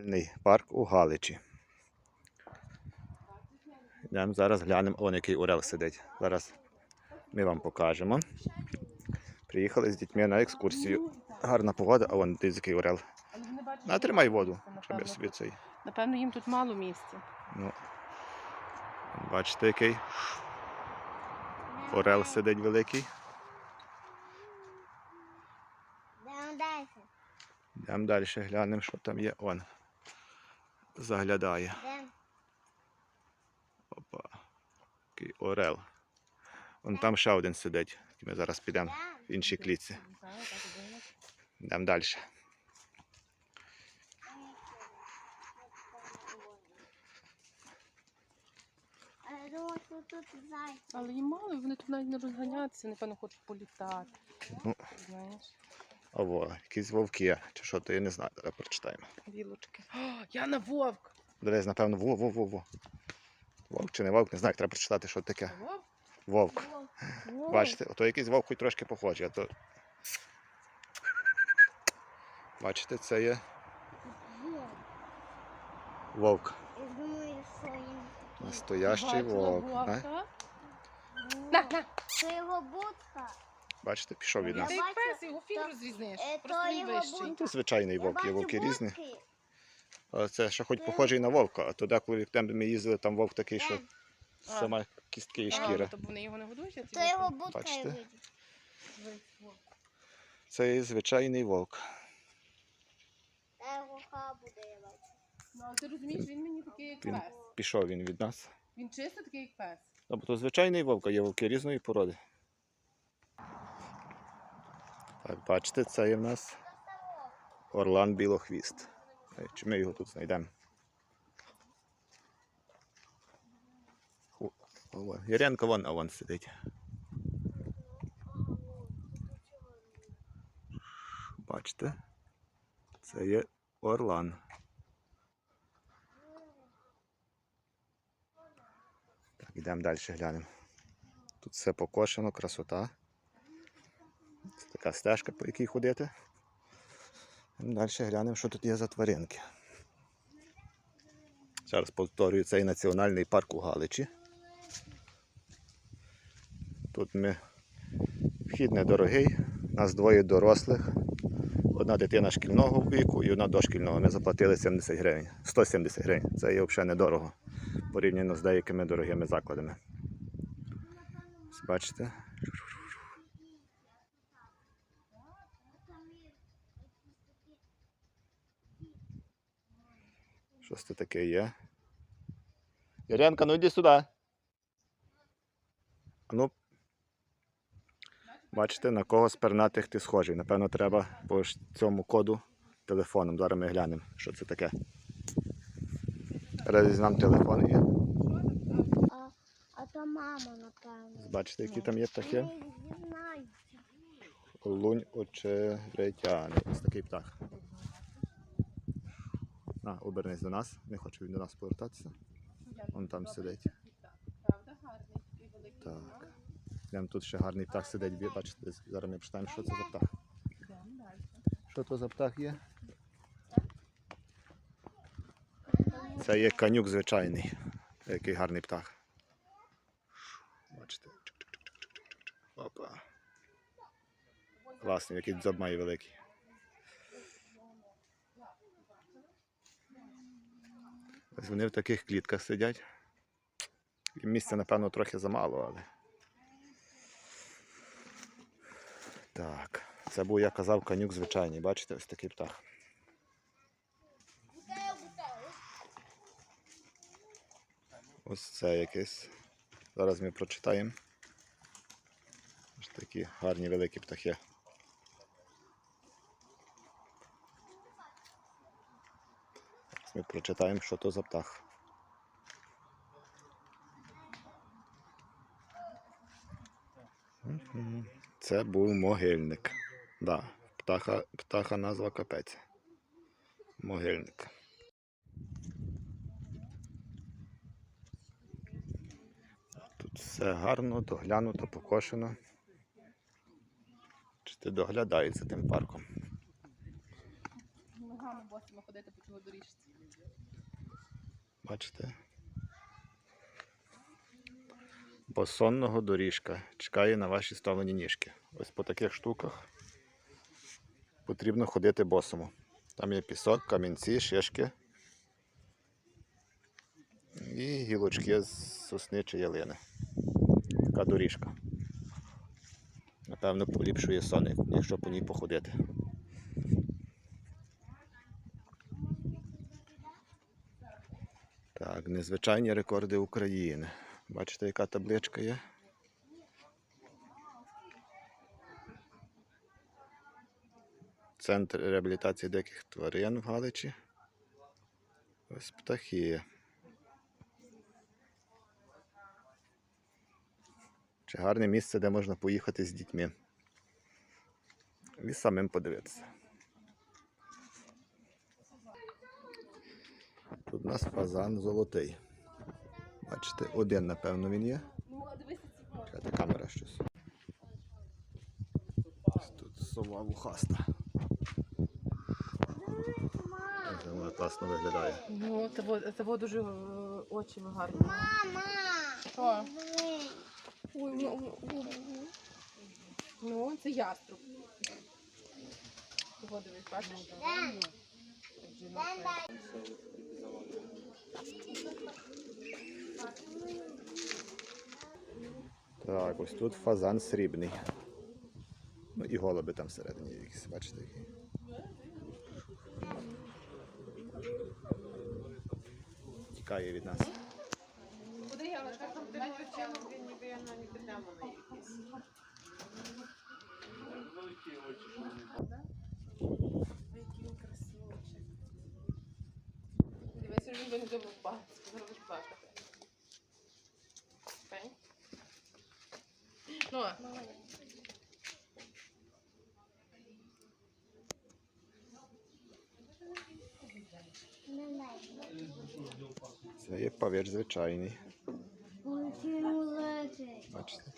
Національний парк у Галичі. Йдемо зараз глянемо, он який орел сидить. Зараз ми вам покажемо. Приїхали з дітьми на екскурсію. Гарна погода, а вон дивись, який орел. На, тримай воду, щоб я собі цей. Напевно, їм тут мало місця. Ну, бачите, який орел сидить великий. Йдемо далі. Йдемо далі, глянемо, що там є. Он заглядає. Опа. Який орел. Вон там ще один сидить. Ми зараз підемо в іншій клітці. Йдемо далі. Зайці. Але їм мало, вони тут навіть не розганяться, напевно, хочуть політати. Ну. Знаєш, Ого, якісь вовки є. Чи що, то я не знаю. Зараз прочитаємо. білочки. О, я на вовк! Дивись, напевно, во, во, во, во. Вовк чи не вовк, не знаю, треба прочитати, що таке. Вовк? Вовк. Вовк. Бачите, ото якийсь вовк хоч трошки похожий, а то. Бачите, це є вовк. Настоящий вовк. Вовка? На, на! Це його будка. Бачите, пішов від нас. Пес, його фін то- е, Просто він вищий. Це звичайний вовк, є вовки різні. Але це ще хоч похожий на вовка, а то деколи там ми їздили, там вовк такий, що сама кістки і А, шкіра. то вони його не годують, а ці То його вовки? будка Бачите? вийде. Це є звичайний вовк. Та його ха буде, я бачу. Ну, ти розумієш, він мені такий, як Він- пес. Пішов він від нас. Він чисто такий, як пес. Тобто звичайний вовк, а є вовки різної породи. Бачите, це є в нас Орлан Білохвіст. Е, Чи ми його тут знайдемо? Яренко вон, а вон сидить. Бачите? Це є Орлан. Так, ідемо далі глянемо. Тут все покошено, красота. Це така стежка, по якій ходити. Далі глянемо, що тут є за тваринки. Зараз повторюю, цей національний парк у Галичі. Тут ми вхід недорогий, нас двоє дорослих, одна дитина шкільного віку і одна дошкільного. Ми заплатили 70 гривень. 170 гривень. Це є взагалі недорого порівняно з деякими дорогими закладами. Бачите? Щось це таке є. Яренка, ну йди сюди. Ну, бачите, на кого з пернатих ти схожий. Напевно, треба по цьому коду телефоном. Зараз ми глянемо, що це таке. Зараз нам телефон є. А, а то мама, напевно. Бачите, які там є птахи? Лунь очеретяний. Ось такий птах. На, обернись до нас. Не хоче він до нас повертатися. Вон там сидить. Правда, гарний, такий великий. Так. Йдемо тут ще гарний птах сидить. Бачите, зараз ми почитаємо, що це за птах. Що то за птах є? Це є канюк звичайний. Який гарний птах. Бачите. Опа. Класний, який дзьоб має великий. Ось вони в таких клітках сидять. Місця, напевно, трохи замало, але. Так. Це був, я казав, канюк звичайний. Бачите, ось такий птах. Ось це якесь. Зараз ми прочитаємо. Ось такі гарні великі птахи. Ми прочитаємо, що то за птах. Це був могильник. Да, птаха, птаха назва капець. Могильник. Тут все гарно, доглянуто, покошено. Чи ти доглядають за тим парком? Ногами босимо ходити по цьому доріжці. Бачите? Бо сонного доріжка чекає на ваші ставлені ніжки. Ось по таких штуках потрібно ходити босому. Там є пісок, камінці, шишки і гілочки з сосни чи ялини. Така доріжка. Напевно, поліпшує сон, якщо по ній походити. Так, незвичайні рекорди України. Бачите, яка табличка є? Центр реабілітації диких тварин в Галичі. Ось птахи. Чи гарне місце, де можна поїхати з дітьми. І самим подивитися. Тут у нас фазан золотий. Бачите, один, напевно, він є. Чекайте, камера щось. Ось Тут сова вухаста. Ось Вона класно виглядає. Ну, це, во- це во дуже е, очі гарні. Мама! Що? Ой, ну, ну, ну. Ну, це яструб. Дивись, бачиш? Так, ось тут фазан срібний. Ну і голуби там всередині якісь, бачите. Тікає від нас. Куди я там Дивися, він би не добре впасти. Зробиш плакати. Окей? Ну, а. Це звичайний. Бачите?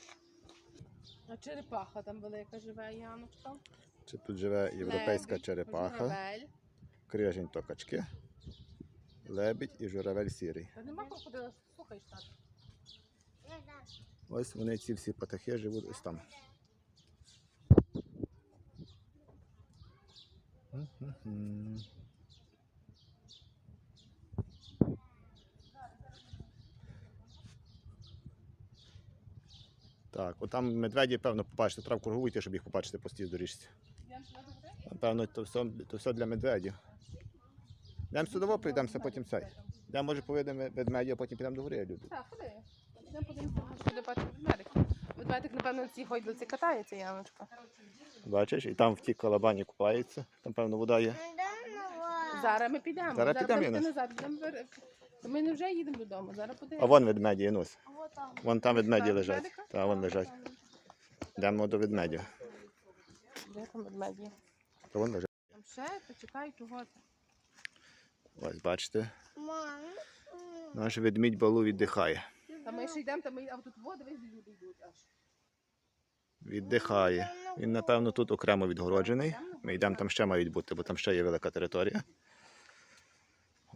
а черепаха там велика живе, Яночка. Чи тут живе європейська Лебідь, черепаха, журавель. крижень то качки, лебідь і журавель сірий. Та нема крокодила, слухай, так. Ось вони ці всі птахи живуть ось там. Мгм. Так, отам медведі, певно, побачите, треба кругуйте, щоб їх побачити по стій доріжці. Напевно, то все, то все для медведів. Йдемо сюди, прийдемося, потім цей. Я може повідемо ведмедя, а потім підемо до гори, люди. Так, ходи. Йдемо подивимося, що буде бачити ведмедик. Ведмедик, напевно, на цій гойдалці катається, Яночка. Бачиш, і там в тій колобані купається, там, певно, вода є. Зараз ми підемо. Зараз підемо, Ми не вже їдемо додому, зараз А вон ведмеді, там. Вон там ведмеді Там лежать. ведмедика? Та вон лежать. Йдемо до ведмедів. Де там ведмеді? То вон лежать. Там ще, почекай, чого це. Ось бачите, Мам. наш ведмідь балу віддихає. Та ми ще йдемо, та ми а тут води дивись, люди йдуть аж. Віддихає. Він, напевно, тут окремо відгороджений. Ми йдемо, там ще мають бути, бо там ще є велика територія.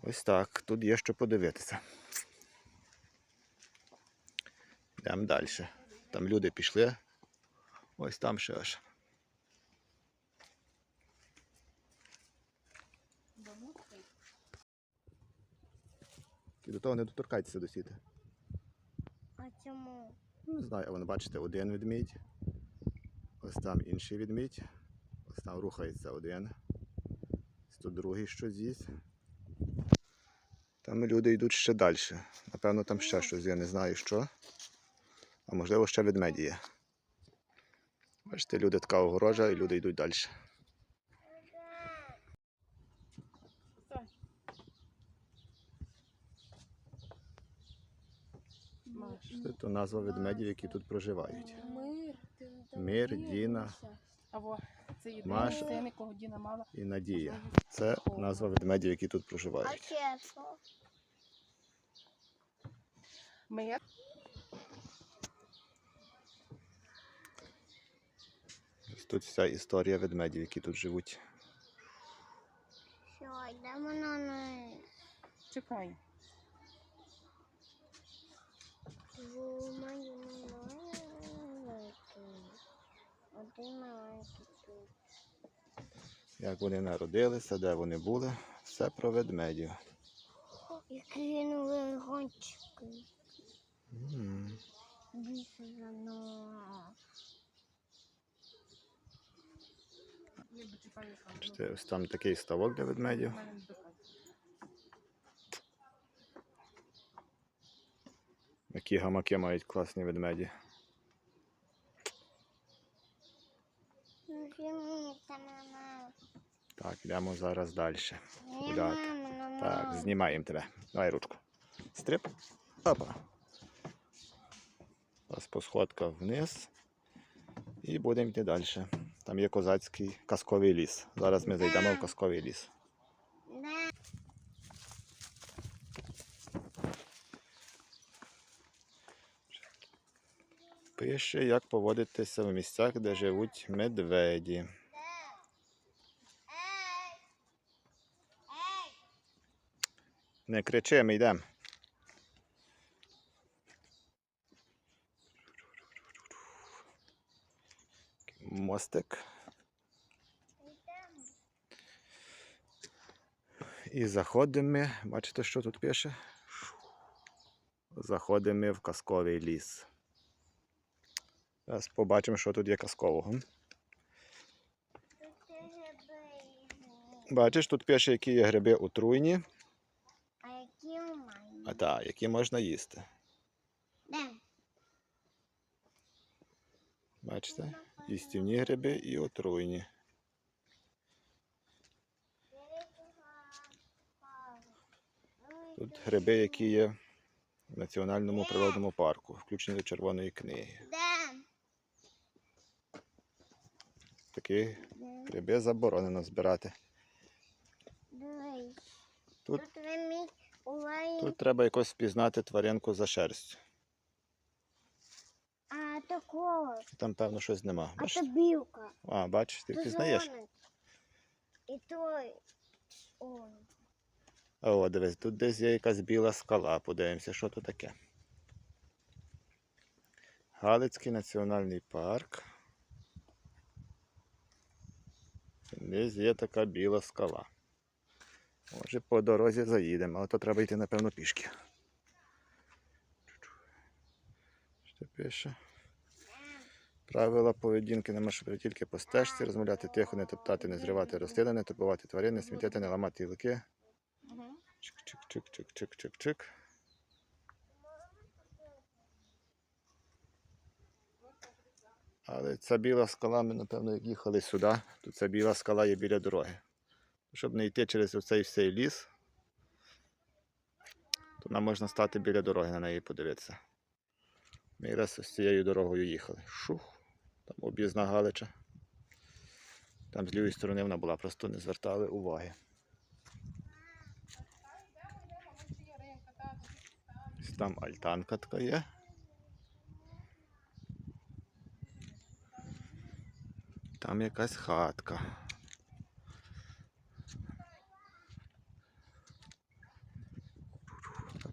Ось так. Тут є що подивитися. Йдемо далі. Там люди пішли. Ось там ще аж. І до того не доторкайтеся до сіти. А чому? Не знаю, вон бачите, один ведмідь. Ось там інший ведмідь. Ось там рухається один. Ось тут другий щось з'їсть. Там люди йдуть ще далі. Напевно, там ще щось, я не знаю що. А можливо, ще ведмеді є. Бачите, люди така огорожа і люди йдуть далі. Це то назва ведмедів, які тут проживають. Мир. Мир, Діна це єдиний Маша. син, якого Діна мала. і Надія. Це назва ведмедів, які тут проживають. що? Ось тут вся історія ведмедів, які тут живуть. Що, йдемо на неї. Маленький. Один маленький тут. Як вони народилися, де вони були, все про ведмедів. І кинули гончики. Більше за ось там такий ставок для ведмедів. Які гамаки мають класні ведмеді. Ну, мама. Так, йдемо зараз далі. Гуляти. Так, знімаємо тебе. Давай ручку. Стрип. Опа. Зараз по сходках вниз. І будемо йти далі. Там є козацький казковий ліс. Зараз ми зайдемо в казковий ліс. Пише, як поводитися в місцях, де живуть медведі. Не кричи, ми йдемо. Мостик. І заходимо ми. Бачите, що тут пише? Заходимо ми в казковий ліс. Зараз побачимо, що тут є казкового. Бачиш, тут пише, які є гриби отруйні, А які у мене? А та, які можна їсти. Де? Бачите? Їстівні гриби і отруйні. Тут гриби, які є в Національному природному парку, включені до Червоної книги. Такі гриби заборонено збирати. Тут- Тут треба якось впізнати тваринку за шерстю. А такого. Там, певно, щось нема. А то білка. А, бачиш, ти впізнаєш? зелений. І той. Он. О, дивись, тут десь є якась біла скала. Подивимося, що тут таке. Галицький національний парк. Десь є така біла скала. Може по дорозі заїдемо, але то треба йти, напевно, пішки. Що пише? Правила поведінки на маршруті тільки по стежці, розмовляти тихо, не топтати, не зривати рослини, не тупувати тварини, смітити, не ламати гілки. Мгм. Чик-чик-чик-чик-чик-чик. Але ця біла скала, ми, напевно, їхали сюди, то ця біла скала є біля дороги. Щоб не йти через оцей всей ліс, то нам можна стати біля дороги на неї подивитися. Ми раз з цією дорогою їхали. Шух, там об'їзна Галича. Там з лівої сторони вона була, просто не звертали уваги. Там альтанка така є. Там якась хатка.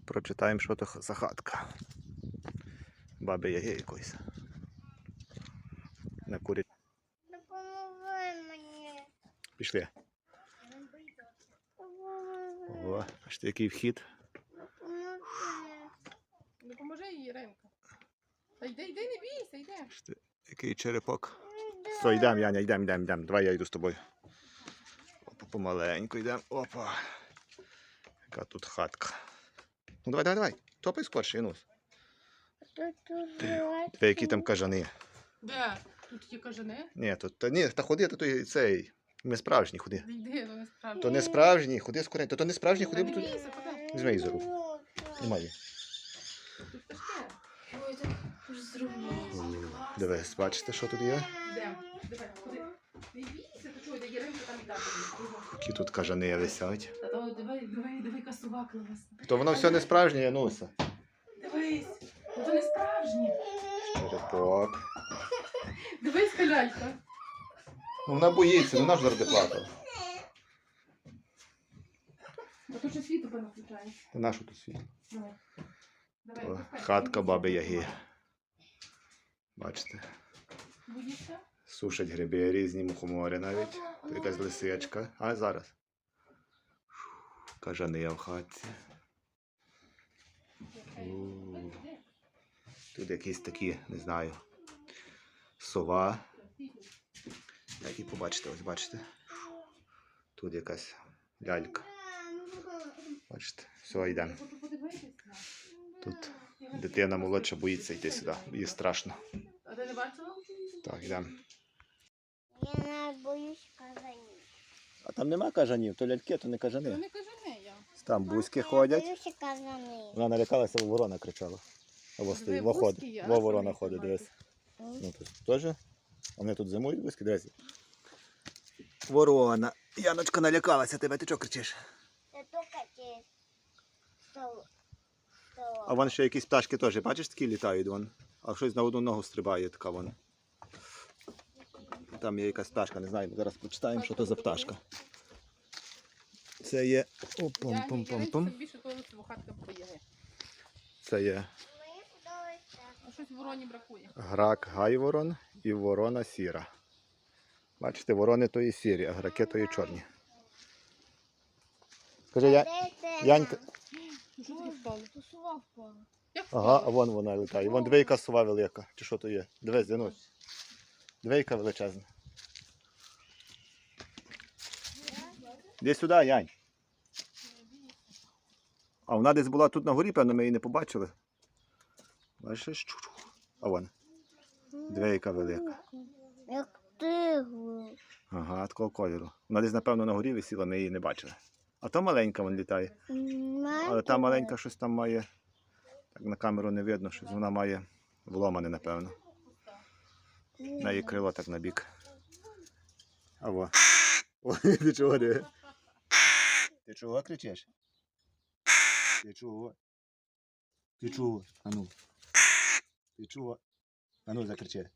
Прочитаємо, що то за хатка. Баби Яги якоїсь. На курі. Допоможи мені. Пішли. О, бачите, який вхід. Допоможи. Їй, Ремка. Та йди, йди, не бійся, йди. Бачите, який черепок. Стой, йдемо, Яня, йдемо, йдемо, йдемо. Давай я йду з тобою. Опа, помаленьку йдемо. Опа. Яка тут хатка. Ну давай, давай, давай. Топай скорше, Інус. Тут які там кажани. Де? Тут є кажани. Ні, то, та, ні, та ходи, то, то цей. Не справжній ходи. Йди, то не справді. То не справжній, ходи скоренько. То, то не справжній, ходи, бо тут. Візьми її за руку. Немає. Дивись, бачите, що тут є? Де? Давай, ходи. Не бійся, то чого, де є там і так. Які тут кажани висять. Та то давай, давай, давай касувак класна. То воно все не справжнє, Януся. Дивись, ну то не справжнє. Черепок. Дивись, калялька. Ну вона боїться, ну вона ж завжди плакала. А то ще світло певно включається. Та нашу тут світло. Давай. Давай, О, пускай. хатка баби Яги. Бачите, Боїшся? Сушать гриби різні мухомори навіть. Тут якась лисичка. А зараз. Кажани в хатці. Тут якісь такі, не знаю. Сова. Як і побачите, ось бачите. Тут якась лялька. Бачите, все, йдемо. Тут дитина молодша боїться йти сюди. Їй страшно. А ти не бачила? Так, йдемо. Я не боюсь казанів. А там нема кажанів, то ляльки, то не кажани. не кажи не я. Там бузьки Я ходять. боюся казанів. Вона налякалася, бо ворона кричала. Або стоїть, во ходить. я Во ворона ходить, дивись. Ну тут теж. Вони тут зимують вузькі, дивись. Ворона. Яночка налякалася тебе, ти чого кричиш? Це тільки ті. А вон ще якісь пташки теж, бачиш, такі літають вон. А щось на одну ногу стрибає така вон. Там є якась пташка, не знаю, зараз почитаємо, що то за пташка. Це є. Опом-пом-пом-пом. Це є щось вороні бракує. грак гайворон і ворона сіра. Бачите, ворони то і сірі, а граки то і чорні. Скажи, я... Янька. Ага, а вон вона літає. Вон двійка сова велика. Чи що то є? Дивись, Зінусь. Двійка величезна. Іди сюди, Янь. А вона десь була тут на горі, певно, ми її не побачили. Бачиш? А вон. Двійка велика. Як тигу. Ага, такого кольору. Вона десь, напевно, на горі висіла, ми її не бачили. А то маленька вон літає. Але та маленька щось там має. Так на камеру не видно, щось вона має вломане, напевно. На її крило так на бік. А во. О, ти чого де? Ти чого кричиш? Ти чого? Ти чого? А ну. Ти чого? А ну закричи.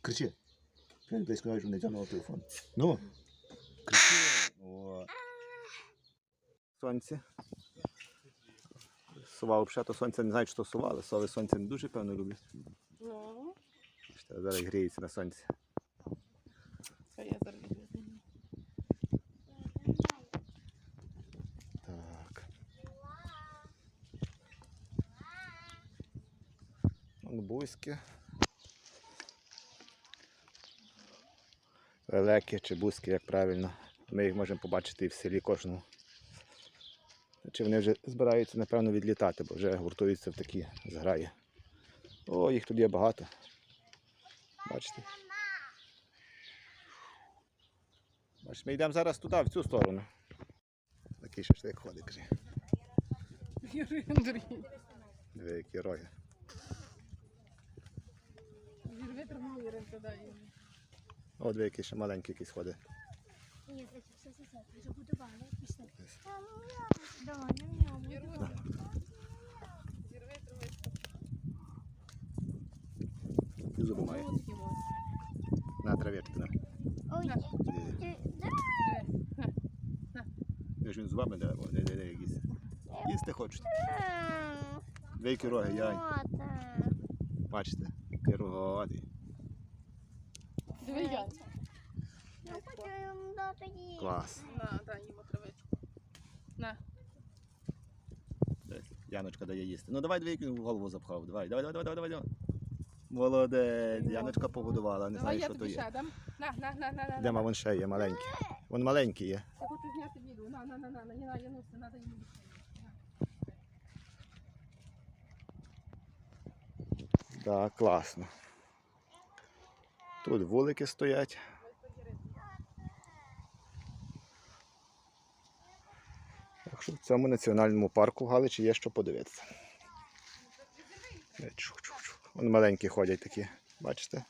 Кричи. Він близько навіть не тягнув телефон. Ну. Кричи. О. Сонце. Сова взагалі то сонце не знаю, що сова, але сови сонце не дуже певно люблять. Ну, Зараз гріється на сонці. це я зараз відео зніму. Так. Вон бузьки. Лелеки чи бузьки, як правильно. Ми їх можемо побачити і в селі кожному. Чи вони вже збираються, напевно, відлітати, бо вже гуртуються в такі зграї. О, їх тут є багато. Бачите? Бачите, ми йдемо зараз туди, в цю сторону. Такий шашлик ходить. Юрій Андрій. Диви, які роги. Юрій витримав, Юрій туди. О, диви, який ще маленький якийсь ходить. Ні, все. Вже будували. Пішли. Давай, ням-ням. І зуби має. На трав'ячку, на. Ой. Ви ж він зубами де, о, де, де, де якісь. Їсти хочуть. Диви, роги, яй. Бачите, які рогоді. Диви, я. Я хочу їм дати їсти. Клас. На, дай йому травичку. На. Дивись, Яночка дає їсти. Ну давай дві в голову запхав. Давай, давай, давай, давай, давай, давай. Молодець. Яночка погодувала, не Давай знаю, я що то тобі є. ще дам. На, на, на, на, на. Де вон ще є маленький. Вон маленький є. Я хочу зняти відео. На, на, на, на, на, на, я носи, надо йому. Так, класно. Тут вулики стоять. Так що в цьому національному парку в Галичі є що подивитися. Е. Вон маленькі ходять такі, бачите?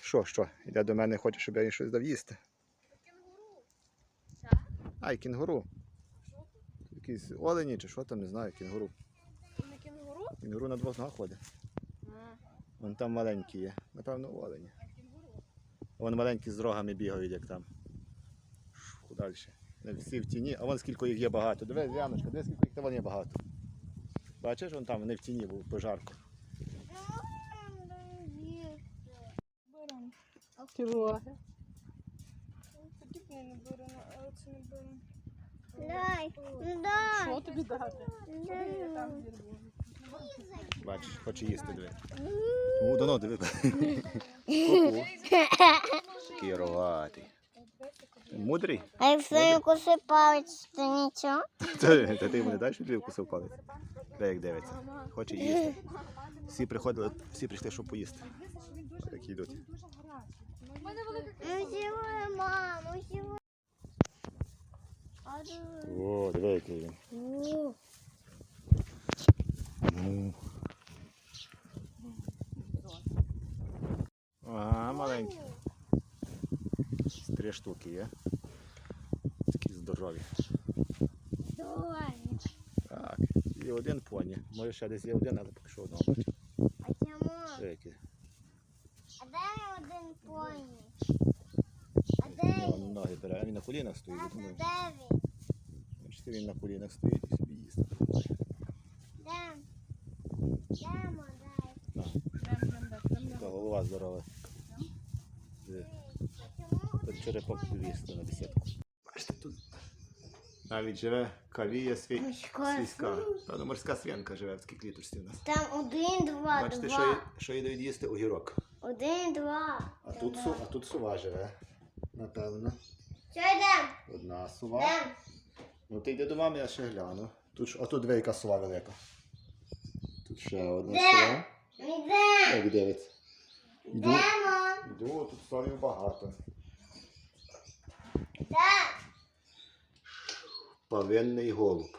Що, що? Йде до мене, хоче, щоб я їй щось дав їсти. Ай, кінгуру. Якісь олені чи що там, не знаю, кінгуру. Не кінгуру? Кінгуру на двох ногах ходить. Вон там маленькі є. Напевно, олені. Вон маленькі з рогами бігають, як там. Далі. Всі в тіні, а вон скільки їх є багато. Дивись, Яночка, дивись, скільки їх там є багато. Бачиш, вон там вони в тіні був пожарку. Баран. Кілоги. Подібний на барана, але це не баран. Дай, дай. Що тобі дати? Бачиш, хоче їсти диви. Ну, дано, диви. Ку-ку. Мудрий? А якщо він кусає палець, то нічого? Та, ти йому не дай, щоб тобі вкусив палець. Де як дивиться. Хоче їсти. Всі приходили, всі прийшли, щоб поїсти. Так йдуть. Ну. О, диви, який він. Ну. Ага, маленький. Три штуки є. Такі здорові. Так, є один поні. Може ще десь є один, але поки що одного бачу. А чому? Який. А де один поні? А де він? Ноги бере, а він на колінах стоїть. Тато, думаю, де він? Бачите, він на колінах стоїть і собі їсть. Де? Йдемо, дай. Та голова здорова. Диви. Чому? Тут черепок повісти на бесідку. Бачите, тут навіть живе кавія свій... Морська свійська. Певно, морська свинка живе в такій кліточці у нас. Там один, два, Бачите, що, їй- два. що їй дають їсти огірок. Один, два. А тут, су, а тут сува живе. Напевно. Що йдемо? Одна сува. Йдемо. Ну ти йди до мами, я ще гляну. Тут, ж- а тут дві яка сува велика. Тут ще одна Де? сува. Йдемо. Як дивиться. Йду, Йдемо. йду, тут совів багато. Де? Павинний голуб.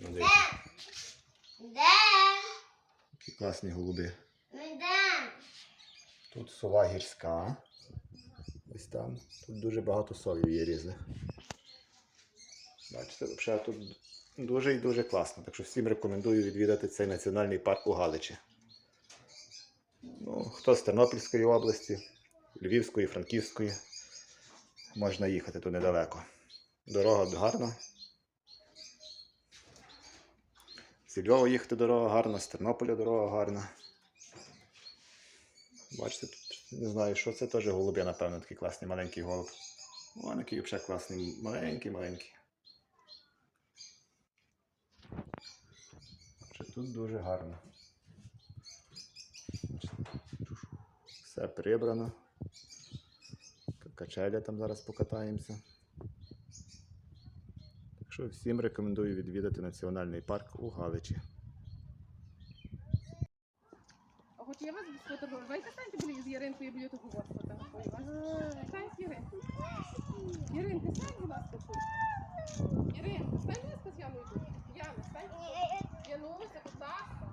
Дивіться, Де? Які класні голуби. Йдемо. Тут сова гірська. Ось там. Тут дуже багато совів є різних. Бачите, взагалі тут дуже і дуже класно. Так що всім рекомендую відвідати цей національний парк у Галичі. Ну, хто з Тернопільської області, Львівської, Франківської, можна їхати тут недалеко. Дорога гарна. З Львова їхати дорога гарна, з Тернополя дорога гарна. Бачите, тут не знаю, що це теж голуби, напевно, такий класний маленький голуб. О, який взагалі класний, маленький, маленький. Тут дуже гарно. Все прибрано. Качеля там зараз покатаємося. Так що всім рекомендую відвідати національний парк у Галичі. Хоч я вас сфотографую. Ви станьте біля з Яринкою біля того вас фотографую. Стань з Яринкою. Яринка, стань, будь ласка, тут. Яринка, стань, будь ласка, з Яною тут. Яна, стань. Януся, будь ласка.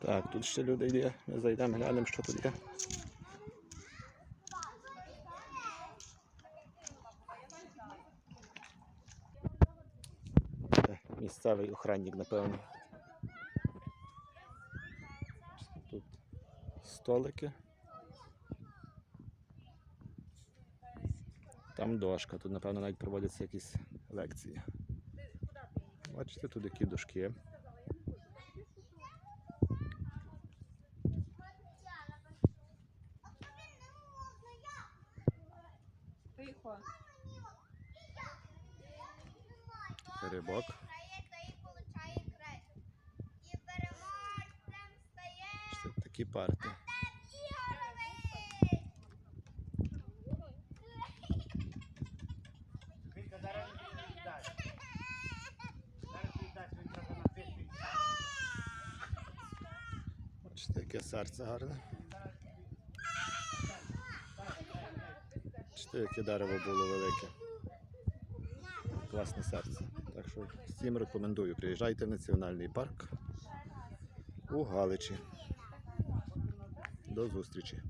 Так, тут ще люди є. Ми зайдемо, глянемо, що тут є. Е, охранник, напевно. Тут столики. Там дошка, тут, напевно, навіть проводяться якісь лекції. Бачите, тут які дошки. Тихо. Рибок. Це такі парти. Бачите, яке серце гарне. Бачите, яке дерево було велике. Класне серце. Так що всім рекомендую. Приїжджайте в національний парк у Галичі. До зустрічі.